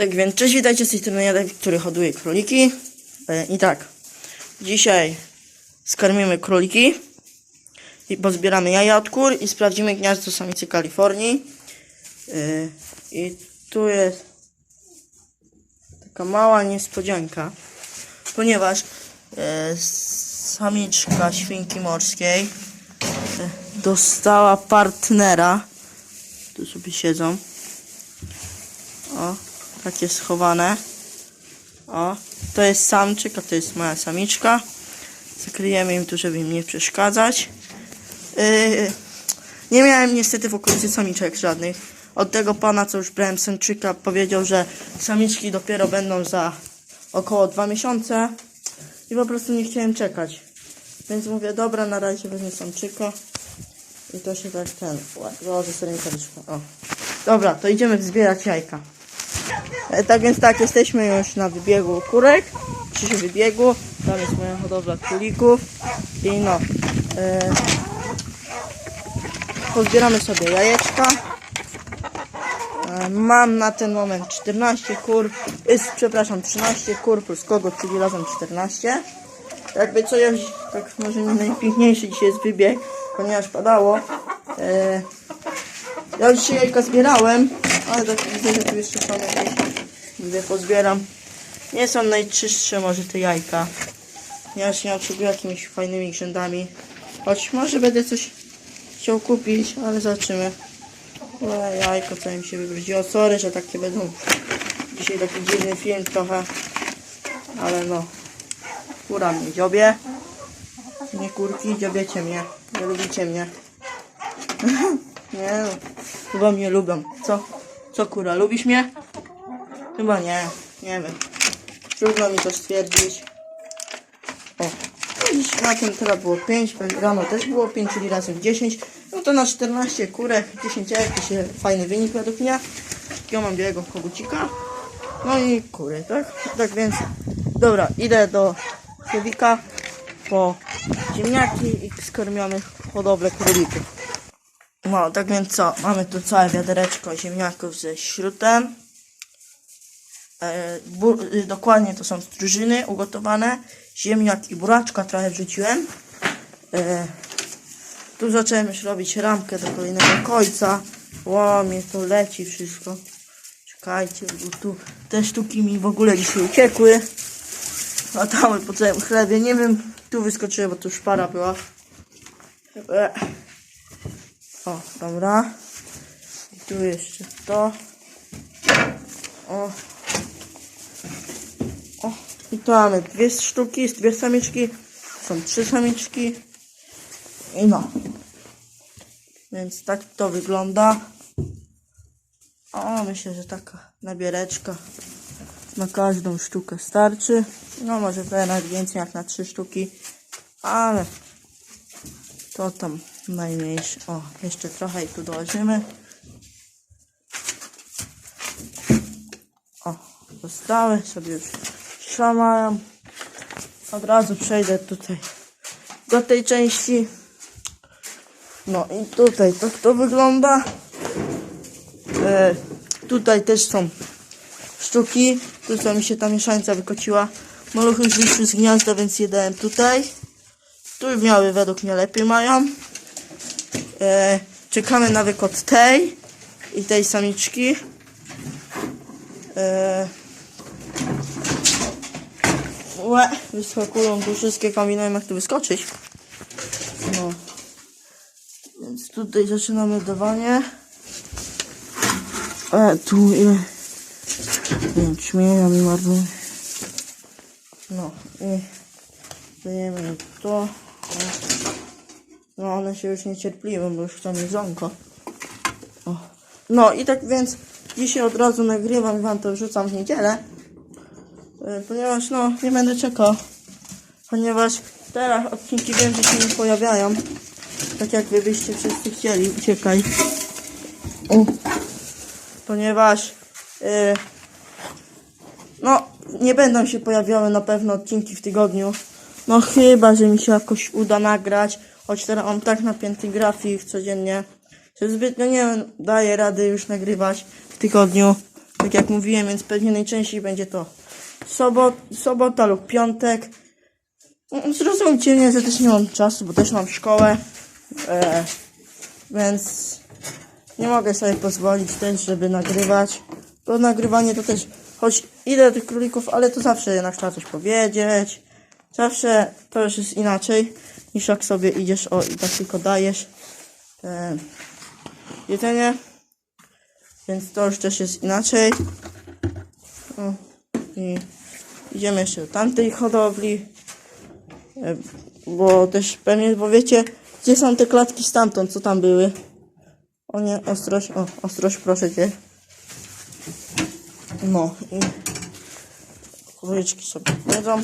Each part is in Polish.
Tak więc, cześć, witajcie z tej strony Jadek, który hoduje króliki. E, I tak, dzisiaj skarmimy króliki i pozbieramy jaja od kur i sprawdzimy gniazdo samicy Kalifornii. E, I tu jest taka mała niespodzianka, ponieważ e, samiczka świnki morskiej dostała partnera. Tu sobie siedzą. O, takie schowane. O, to jest samczyk, a to jest moja samiczka. Zakryjemy im tu, żeby im nie przeszkadzać. Yy, nie miałem niestety w okolicy samiczek żadnych. Od tego pana, co już brałem samczyka, powiedział, że samiczki dopiero będą za około dwa miesiące. I po prostu nie chciałem czekać. Więc mówię, dobra, na razie wezmę samczyka. I to się tak ten... Założę sobie. O. Dobra, to idziemy zbierać jajka. E, tak więc tak, jesteśmy już na wybiegu kurek. Przy wybiegu. Tam jest moja hodowla królików. I no. E, pozbieramy sobie jajeczka. E, mam na ten moment 14 kur. Jest, przepraszam, 13 kur plus kogo, czyli razem 14. Jakby co jest, tak może nie najpiękniejszy dzisiaj jest wybieg, ponieważ padało. E, ja już dzisiaj jajka zbierałem, ale tak widzę, że tu jeszcze są jakieś. Gdy pozbieram. Nie są najczystsze może te jajka. Ja się nie obsługuję jakimiś fajnymi grzędami. Choć może będę coś chciał kupić, ale zobaczymy. O, jajko co mi się wybrudziło. Sorry, że takie będą. Dzisiaj taki dziwny film trochę. Ale no. Kura mnie dziobie. Nie kurki, dziobiecie mnie. Nie lubicie mnie. Nie no. Chyba mnie lubią. Co? Co kura, lubisz mnie? Chyba nie. Nie wiem. Trudno mi to stwierdzić. O. Dziś na tym teraz było 5, rano też było 5, czyli razem 10. No to na 14 kurek, 10 jajek to się fajny wynik według mnie. Ja mam białego kogucika. No i kury, tak? Tak więc, dobra, idę do chłodnika po ziemniaki i skormiony hodowlę królików. No, tak więc co? Mamy tu całe wiadereczko ziemniaków ze śrutem. E, y, dokładnie to są strużyny ugotowane. Ziemniak i buraczka trochę wrzuciłem. E, tu zacząłem już robić ramkę do kolejnego końca. Ło, mnie to leci wszystko. Czekajcie, bo tu te sztuki mi w ogóle dzisiaj uciekły. Latały po całym chlebie. Nie wiem, tu wyskoczyłem, bo tu szpara była. E. O, dobra. I tu jeszcze to. O. I tu mamy dwie sztuki, dwie samiczki. Są trzy samiczki. I no. Więc tak to wygląda. O, myślę, że taka nabiereczka na każdą sztukę starczy. No, może nawet więcej jak na trzy sztuki. Ale to tam najmniejsze. O, jeszcze trochę i tu dołożymy. O, zostały sobie już szamają. Od razu przejdę tutaj do tej części. No i tutaj tak to wygląda. E, tutaj też są sztuki. Tu co mi się ta mieszańca wykociła. Maluchy już wyszły z gniazda, więc je dałem tutaj. Tu miały według mnie lepiej mają. E, czekamy na wykot tej i tej samiczki. E, łe, wyskakują tu wszystkie kombinują jak tu wyskoczyć. No. Więc tutaj zaczynamy dawanie. E, tu ile? Jęczmienia mi marnuje. No i dajemy to. No one się już niecierpliwe, bo już chcą jedzonko. O. No i tak więc dzisiaj od razu nagrywam wam to wrzucam w niedzielę. E, Ponieważ no nie będę czekał. Ponieważ teraz odcinki wiem, że się nie pojawiają. Tak jak wy byście wszyscy chcieli. Uciekaj. O. Ponieważ e, no, nie będą się pojawiały na pewno odcinki w tygodniu. No chyba, że mi się jakoś uda nagrać. Choć teraz mam tak napięty grafik codziennie, że zbytnio nie daję rady już nagrywać w tygodniu. Tak jak mówiłem, więc pewnie najczęściej będzie to sobot, sobota lub piątek. No, Zrozumcie mnie, że też nie mam czasu, bo też mam szkołę. E, więc nie mogę sobie pozwolić też, żeby nagrywać. Bo nagrywanie to też, choć do tych królików, ale to zawsze jednak trzeba coś powiedzieć. Zawsze to już jest inaczej, niż jak sobie idziesz o i tak tylko dajesz e, jedzenie. Więc to już też jest inaczej. O, I idziemy jeszcze do tamtej hodowli. E, Bo też pewnie powiecie, gdzie są te klatki stamtąd, co tam były. O nie, ostrość, o, ostrość, proszę cię. No i królyczki sobie jedzą.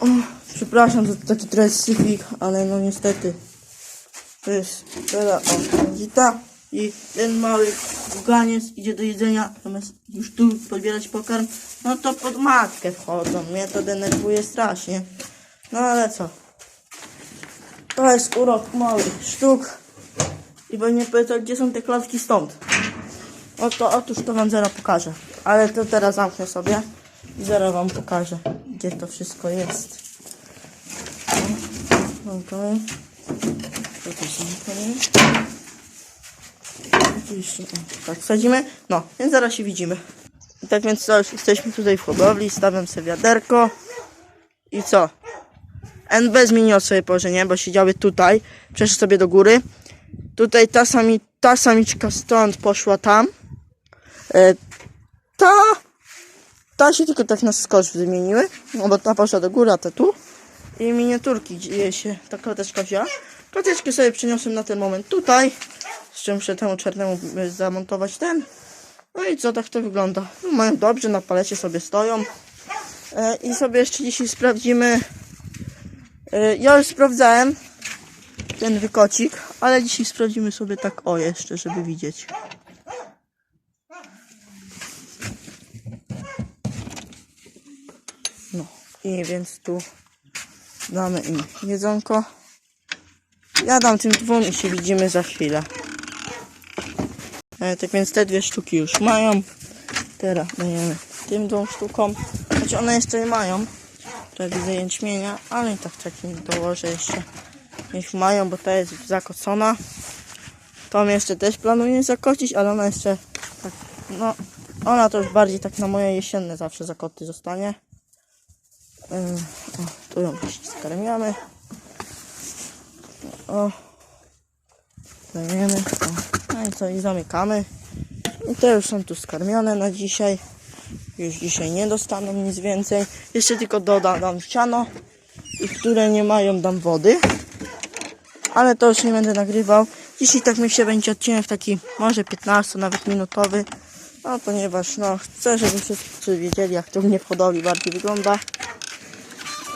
O, przepraszam za taki syfik, ale no niestety. To jest teraz o, bandita i ten mały buganiec idzie do jedzenia, zamiast już tu podbierać pokarm, no to pod matkę wchodzą. Mnie to denerwuje strasznie. No ale co? To jest urok małych sztuk. I bo nie pytał, gdzie są te klatki stąd. Oto, otóż to wam zaraz pokażę. Ale to teraz zamknę sobie i zaraz wam pokażę, gdzie to wszystko jest. Zamknę. To też zamknę. Oczywiście, tak wsadzimy. No, więc zaraz się widzimy. I tak więc co, już jesteśmy tutaj w hodowli, stawiam sobie wiaderko. I co? NB zmieniło swoje położenie, bo siedziały tutaj, przeszły sobie do góry. Tutaj ta, sami, ta samiczka stąd poszła tam. E, ta, ta się tylko tak na skocz zmieniły, no bo ta poszła do góry, a ta tu. I miniaturki, gdzie się ta klateczka wzięła. Klateczkę sobie przeniosłem na ten moment tutaj, z czym muszę temu czarnemu e, zamontować ten. No i co, tak to wygląda. No, mają dobrze, na palecie sobie stoją. E, I sobie jeszcze dzisiaj sprawdzimy. E, ja już sprawdzałem ten wykocik, ale dzisiaj sprawdzimy sobie tak o jeszcze, żeby widzieć. No i więc tu damy im jedzonko. Ja dam tym dwóm i się widzimy za chwilę. E, tak więc te dwie sztuki już mają. Teraz dajemy tym dwóm sztukom. Choć one jeszcze nie mają. Tutaj widzę jęczmienia, ale i tak taki dołożę jeszcze. Niech mają, bo ta jest zakocona. Tą jeszcze też planuję zakocić, ale ona jeszcze tak, no, ona to już bardziej tak na moje jesienne zawsze zakoty zostanie. Yy, o, tu ją skarmiamy. O, dajemy. O. No i co, i zamykamy. I te już są tu skarmione na dzisiaj. Już dzisiaj nie dostaną nic więcej. Jeszcze tylko dodam dam siano. I które nie mają dam wody. Ale to już nie będę nagrywał. Dzisiaj tak mi się będzie odcinek taki może 15, nawet minutowy. No ponieważ no chcę, żeby wszyscy wiedzieli jak to mnie w hodowli bardziej wygląda.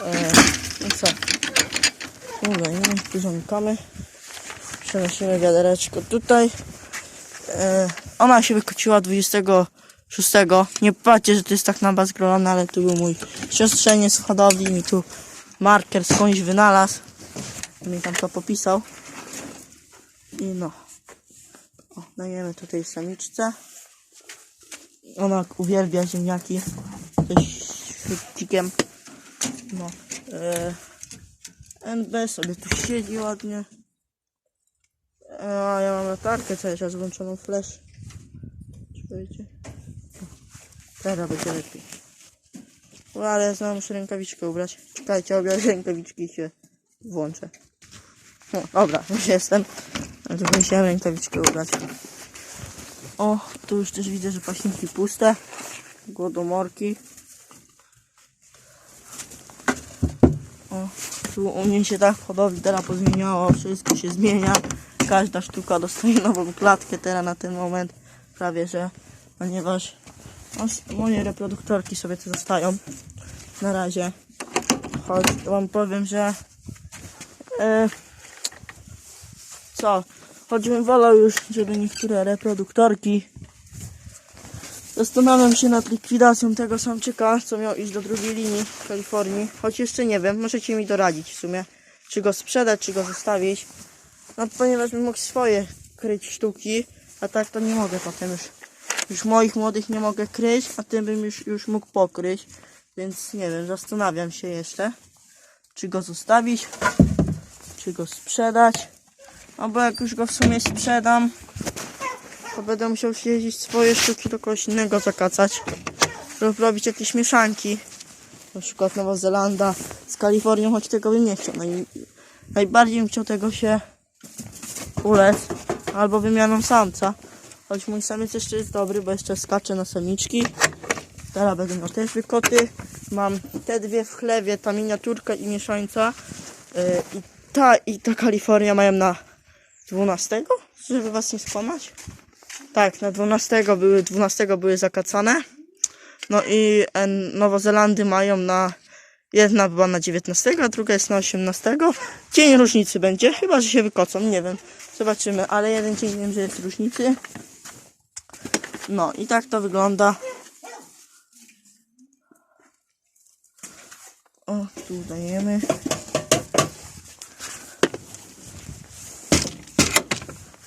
E, no co? Dobra, nie tu zamykamy. Przenosimy wiadereczko tutaj. E, ona się wykociła 26. Nie patrzcie, że to jest tak na bazgrolone, ale tu był mój siostrzeniec w hodowli. Mi tu marker skądś wynalazł. Mi tam to popisał. I no. O, dajemy tutaj samiczce. Ona uwielbia ziemniaki. Też chwycikiem. No. E, NB sobie tu siedzi ładnie. A ja mam latarkę cały czas włączoną flash. Czujecie? Teraz będzie lepiej. O, ale ja muszę rękawiczkę ubrać. Czekajcie, obiorę rękawiczki i się włączę. No, dobra, już jestem. Ale to musiałem rękawiczkę ubrać. O, tu już też widzę, że paśniki puste. Głodomorki. O, u mnie się tak w hodowli teraz pozmieniało. Wszystko się zmienia. Każda sztuka dostaje nową klatkę teraz na ten moment. Prawie, że ponieważ no, moje reproduktorki sobie tu zostają. Na razie. Choć wam powiem, że e, co? Choćbym wolał już, żeby niektóre reproduktorki Zastanawiam się nad likwidacją tego samczyka, co miał iść do drugiej linii w Kalifornii. Choć jeszcze nie wiem, możecie mi doradzić w sumie, czy go sprzedać, czy go zostawić. No ponieważ bym mógł swoje kryć sztuki, a tak to nie mogę potem już Już moich młodych nie mogę kryć, a tym bym już, już mógł pokryć. Więc nie wiem, zastanawiam się jeszcze, czy go zostawić, czy go sprzedać. Albo jak już go w sumie sprzedam, to będę musiał jeździć swoje sztuki do kogoś innego zakacać. Lub robić jakieś mieszanki. Na przykład Nowa Zelanda z Kalifornią, choć tego bym nie chciał. Naj, najbardziej bym chciał tego się ulec. Albo wymianą samca. Choć mój samiec jeszcze jest dobry, bo jeszcze skacze na samiczki. Teraz będę miał też wykoty. Mam te dwie w chlewie, ta miniaturka i mieszańca. Yy, I ta i ta Kalifornia mają na 12, żeby was nie skłamać. Tak, na 12 były, 12 były zakacane. No i e, Nowozelandy mają na. Jedna była na 19, a druga jest na 18. Dzień różnicy będzie, chyba że się wykocą, nie wiem. Zobaczymy, ale jeden dzień wiem, że jest różnicy. No i tak to wygląda. O, tu dajemy.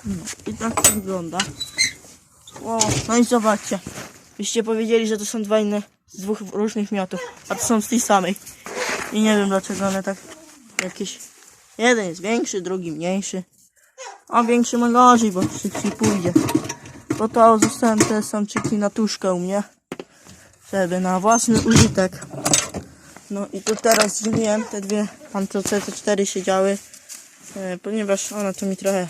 No i tak to wygląda. O, no i zobaczcie. Byście powiedzieli, że to są dwa inne z dwóch różnych miotów, a to są z tej samej. I nie wiem dlaczego one tak jakieś. Jeden jest większy, drugi mniejszy. A większy ma gorzej, bo szybciej pójdzie. Bo to zostałem te samczyki na tuszkę u mnie. Żeby na własny użytek. No i tu teraz zmieniłem te dwie cztery siedziały. E, ponieważ ona tu mi trochę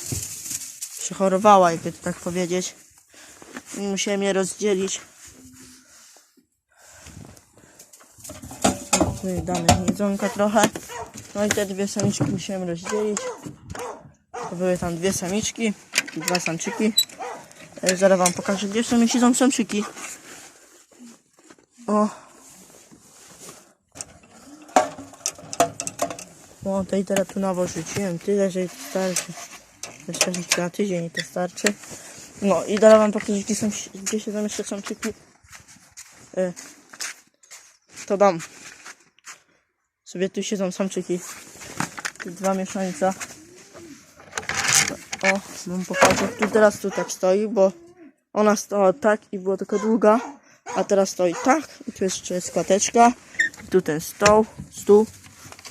przechorowała, jakby to tak powiedzieć. Musiałem je rozdzielić. Tu jej damy jedzonka trochę. No i te dwie samiczki musiałem rozdzielić. To były tam dwie samiczki dwa samczyki. E, Zaraz wam pokażę, gdzie są siedzą samczyki. O. O, tej teraz tu nowo rzuciłem tyle, że starczy. Jeszcze na tydzień i to starczy. No i zaraz wam pokażę, gdzie, są, gdzie siedzą jeszcze samczyki. E, to dam. Sobie tu siedzą samczyki. Te dwa mieszańca. O, wam pokażę. Tu teraz tu tak stoi, bo ona stała tak i była tylko długa. A teraz stoi tak. I tu jeszcze jest klateczka. I tu ten stoł, stół.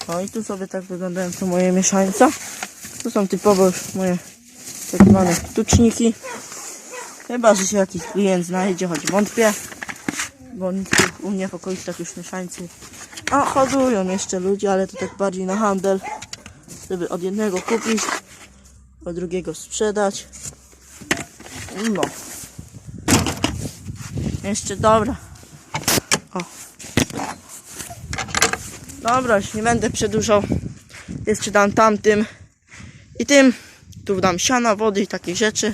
No i tu sobie tak wyglądają te moje mieszańca. Tu są typowo już moje tak zwane tuczniki. Chyba, że się jakiś klient znajdzie, choć wątpię. Bo u mnie w okolicach już mieszańcy. A hodują jeszcze ludzie, ale to tak bardziej na handel. Żeby od jednego kupić, od drugiego sprzedać. No. Jeszcze dobra. O. Dobra, już nie będę przedłużał. Jeszcze dam tamtym i tym. Tu dam siana, wody i takie rzeczy.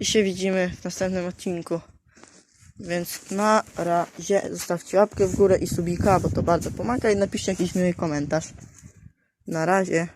I się widzimy w następnym odcinku. Więc na razie zostawcie łapkę w górę i subika, bo to bardzo pomaga i napiszcie jakiś miły komentarz. Na razie.